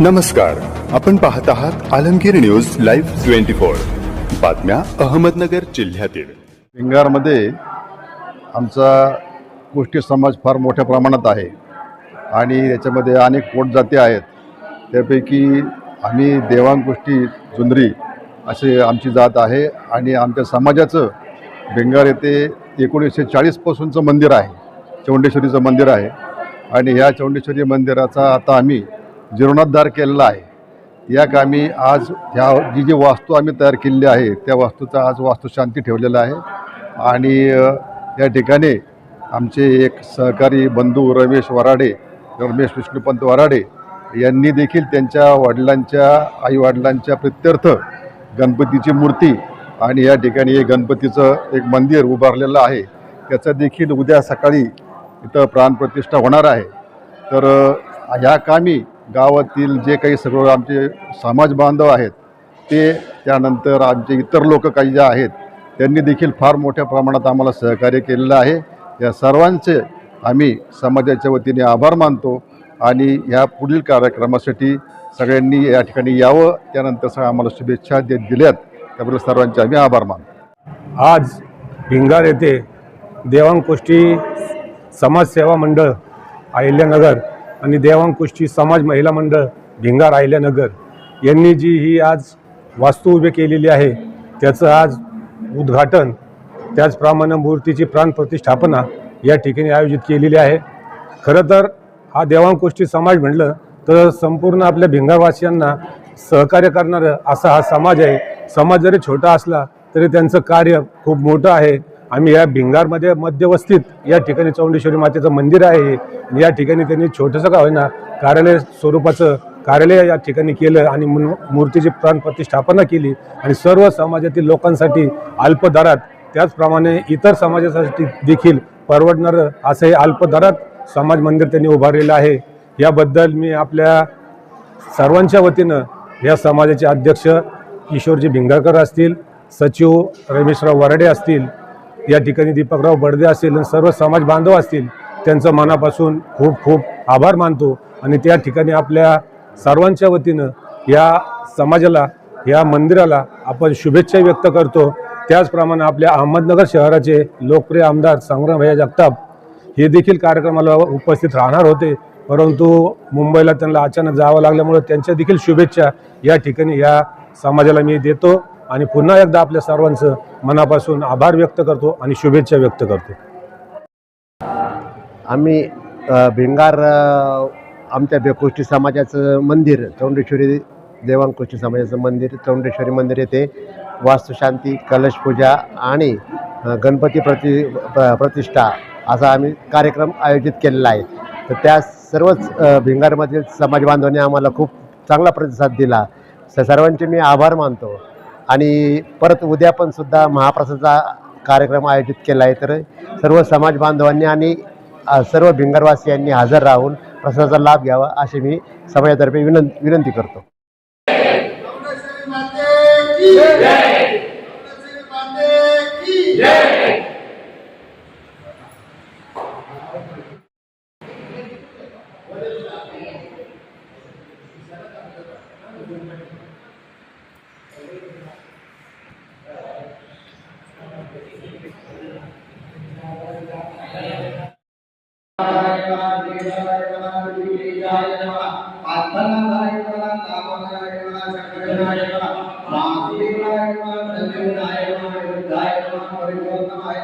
नमस्कार. आपण पाहत आहात Alamgir news live twenty four. बातम्या अहमदनगर जिल्ह्यातील. भिंगारमध्ये आमचा गोष्टी समाज फार मोठ्या प्रमाणात आहे आणि याच्यामध्ये अनेक पोटजाती आहेत. त्यापैकी आम्ही देवांग गोष्टी जुंदरी असे आमची जात आहे आणि आमच्या समाजाचं भिंगार येथे एकोणीसशे चाळीसपासूनचं मंदिर आहे. चौंडेश्वरीचं मंदिर आहे. आणि ह्या चौंडेश्वरी मंदिराचा आता आम्ही जीर्णोद्धार केलेला आहे. या कामी आज ह्या जी जी वास्तू आम्ही तयार केलेली आहे त्या वास्तूचा आज वास्तुशांती ठेवलेला आहे. आणि या ठिकाणी आमचे एक सहकारी बंधू रमेश वराडे रमेश विष्णुपंत वराडे यांनी देखील त्यांच्या वडिलांच्या आईवडिलांच्या प्रित्यर्थ गणपतीची मूर्ती आणि या ठिकाणी एक गणपतीचं एक मंदिर उभारलेलं आहे. त्याचं देखील उद्या सकाळी इथं प्राणप्रतिष्ठा होणार आहे. तर ह्या कामी गावातील जे काही सगळं आमचे समाज बांधव आहेत ते त्यानंतर आमचे इतर लोक काही जे आहेत त्यांनी देखील फार मोठ्या प्रमाणात आम्हाला सहकार्य केलेलं आहे. या सर्वांचे आम्ही समाजाच्या वतीने आभार मानतो आणि ह्या पुढील कार्यक्रमासाठी सगळ्यांनी या ठिकाणी यावं त्यानंतर सगळ्या आम्हाला शुभेच्छा देत दिल्यात. त्याबद्दल सर्वांचे आम्ही आभार मानतो. आज भिंगार येथे देवांगकुष्टी समाजसेवा मंडळ अहिल्यानगर आणि देवांकुष्टी समाज महिला मंडळ भिंगार अहिल्यानगर यांनी जी ही आज वास्तू उभी केलेली आहे त्याचं आज उद्घाटन त्याचप्रमाणे मूर्तीची प्राणप्रतिष्ठापना या ठिकाणी आयोजित केलेली आहे. खरं तर हा देवांकुष्टी समाज म्हटलं तर संपूर्ण आपल्या भिंगारवासियांना सहकार्य करणारं असा हा समाज आहे. समाज जरी छोटा असला तरी त्यांचं कार्य खूप मोठं आहे. आम्ही या भिंगारमध्ये मध्यवस्थित या ठिकाणी चौंडेश्वरी मातेचं मंदिर आहे. या ठिकाणी त्यांनी छोटंसं का होईना कार्यालय स्वरूपाचं कार्यालय या ठिकाणी केलं आणि मूर्तीची प्राणप्रतिष्ठापना केली. आणि सर्व समाजातील लोकांसाठी अल्प दरात त्याचप्रमाणे इतर समाजासाठी देखील परवडणारं असं हे अल्प दरात समाज मंदिर त्यांनी उभारलेलं आहे. याबद्दल मी आपल्या सर्वांच्या वतीनं या समाजाचे अध्यक्ष किशोरजी भिंगारकर असतील सचिव रमेशराव वराडे असतील या ठिकाणी दीपकराव बडदे असतील आणि सर्व समाज बांधव असतील त्यांचं मनापासून खूप खूप आभार मानतो. आणि त्या ठिकाणी आपल्या सर्वांच्या वतीनं या समाजाला या मंदिराला आपण शुभेच्छा व्यक्त करतो. त्याचप्रमाणे आपल्या अहमदनगर शहराचे लोकप्रिय आमदार संग्रामभैया जगताप हे देखील कार्यक्रमाला उपस्थित राहणार होते. परंतु मुंबईला त्यांना अचानक जावं लागल्यामुळे त्यांच्या देखील शुभेच्छा या ठिकाणी या समाजाला मी देतो. आणि पुन्हा एकदा आपल्या सर्वांचं मनापासून आभार व्यक्त करतो आणि शुभेच्छा व्यक्त करतो. आम्ही भिंगार आमच्या बेकोष्टी समाजाचं मंदिर चौंडेश्वरी देवांकोष्टी समाजाचं मंदिर चौंडेश्वरी मंदिर येथे वास्तुशांती कलश पूजा आणि गणपती प्रति प्रतिष्ठा असा आम्ही कार्यक्रम आयोजित केलेला आहे. तर त्या सर्वच भिंगारमधील समाज बांधवांनी आम्हाला खूप चांगला प्रतिसाद दिला. स- सर्वांचे मी आभार मानतो. आणि परत उद्या पण सुद्धा महाप्रसादाचा कार्यक्रम आयोजित केला आहे. तर सर्व समाज बांधवांनी आणि सर्व भिंगरवासियांनी हजर राहून प्रसादाचा लाभ घ्यावा अशी मी समाजातर्फे विनं विनंती करतो.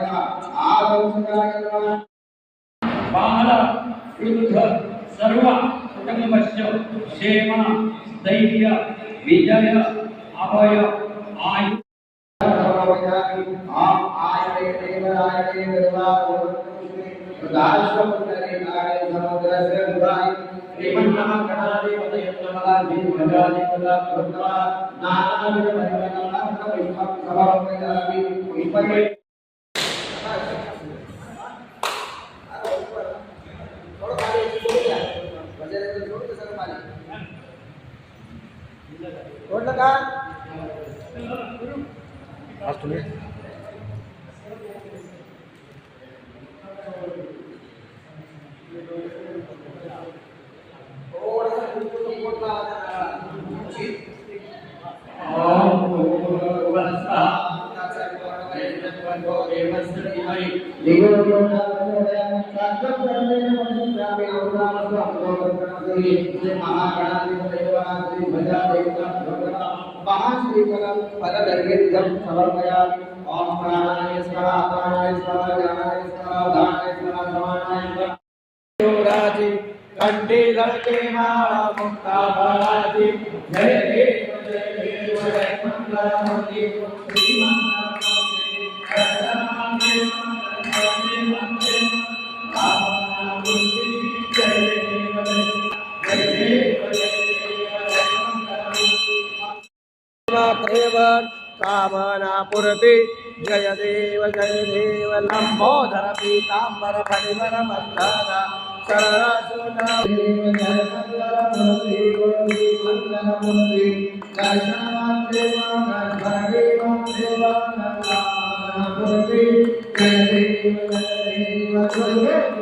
माते बाल वृद्ध सर्व कुटुंबस्य क्षेम धैर्य विजय अभय आयु। सरकार महागणाधिपदेवानाधिभजा देवता का थोडंसं समर्पया ओम प्राणाय स्वाहा प्राणाय स्वाहा ज्ञानाय स्वाहा दानाय स्वाहा समानाय स्वाहा योगराजि कंठी लड़के माला मुक्ता बालाजी जय हे जय हे जय मंगल मंदिर कामना पुरते जय देव जय देव लंबोदर पीतांबर फणिवर मंदना शरणसुना देव जय मंगल मूर्ति गुरुति मंगल मूर्ति जय श्याम देव जय देव देव मूर्ति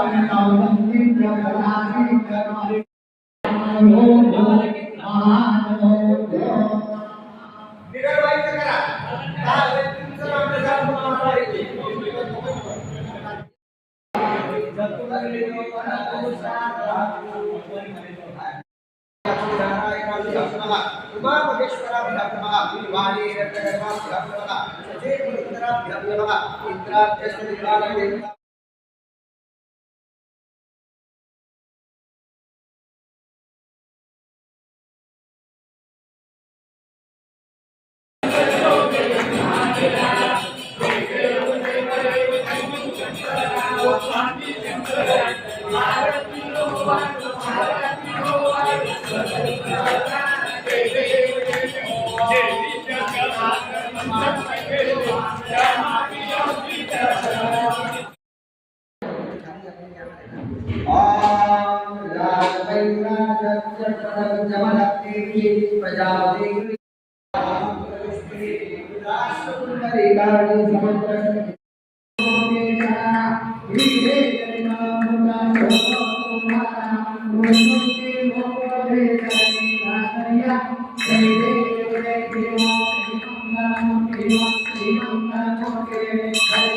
जगन्नाथ पार्वती देवता भ्योतका देवान शिव देवता इंद्राभ्यस्त प्रजापति Thank you.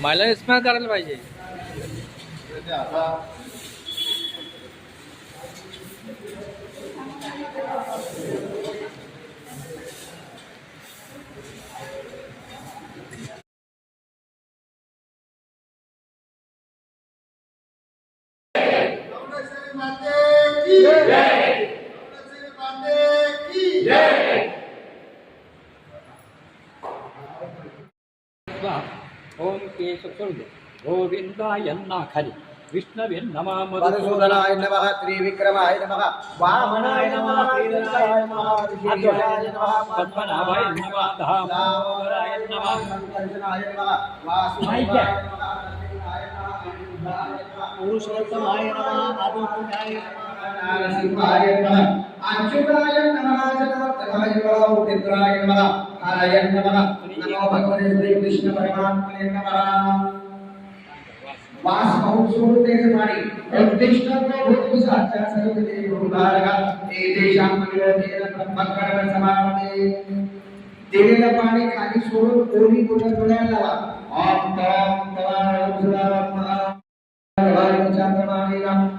मला इस्माईल करायला पाहिजे श्री சொல்லுது கோவிந்தாய் அண்ணா ஹரி விஷ்ணுவின் நம மதுசூதனாய நம ஸ்ரீ விக்ரமாய நம வாமனாய நம ஸ்ரீதனாய நம அர்ஜுனாய நம பத்மநாபாய நம. தாமோதராய நம கஞ்சனாய நம. नरसिंहाय नमः पुरुषोत्तमाय नमः आदित्याय नमः नरसिंहाय नमः अच्युताय नमः जगवत्तराय नमः उदित्राय नमः हराय नमः नमो भगवते श्री कृष्ण परमात्मने नमः वास बहुसूरते पाणी उद्दिष्ट भूत साच्या सर्व देव उदारगा एतेषां विरोधेन ब्रह्मकर्म समापते दिलेलं पाणी खाली सोडून कोणी कुठं डोळ्याला लावा ओम तम तवाय सुरात्मा मार्गशीर्ष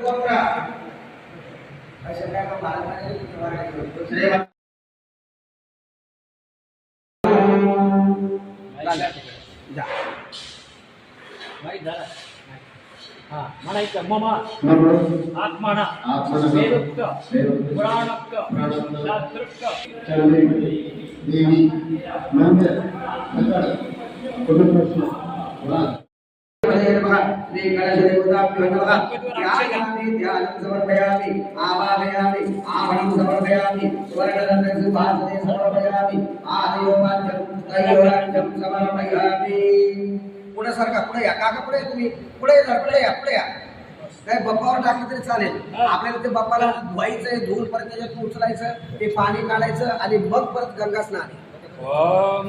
गोत्र ऐसे क्या को भारत में श्री जा. माहीत झालं. हा म्हणायचं मम. आत्मना. वेदोक्त पुराणोक्त. शास्त्रोक्त. देवी. मंदिर श्री गणेश समर्पयामि आवाहयामि आवणं समर्पयामि समर्पयामि समर्पयामि पुढे सारखा पुढे या काका पुढे तुम्ही पुढे जा पुढे या पुढे या काय बप्पावर टाकलं तरी चालेल आपल्याला ते बप्पाला धुवायचंय धुवून परत त्याच्यात उचलायचं ते पाणी काढायचं आणि मग परत गंगा स्नान ओम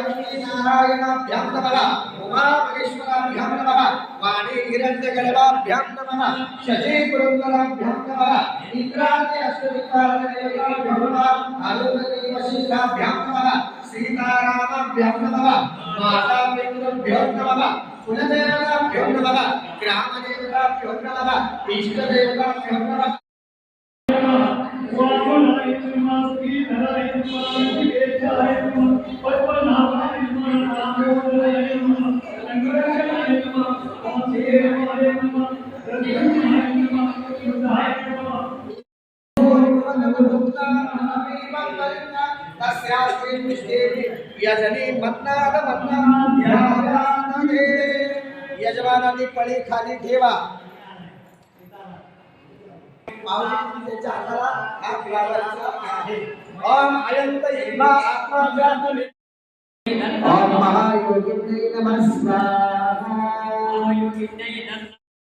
లక్ష్మీనారాయణాభ్యాం నమ. ఉమామహేశ్వరాభ్యాం నమ వాణీ హిరణ్యగణాభ్యాం నమ శశీపురంగరాభ్యాం నమ ఇంద్రాది అష్టవికారదేవాభ్యాం నమ అరుణదేవ శిష్టాభ్యాం నమ సీతారామాభ్యాం నమ మాతాపితృభ్యాం నమ यजमानांनी पळी खाली ठेवा. पावली त्याच्या हाताला हात लावायचा आहे. ओम अयंत हिमा आत्मा जातुली ओम महायोगिने नमः स्वाहा आयुर्विद्येनं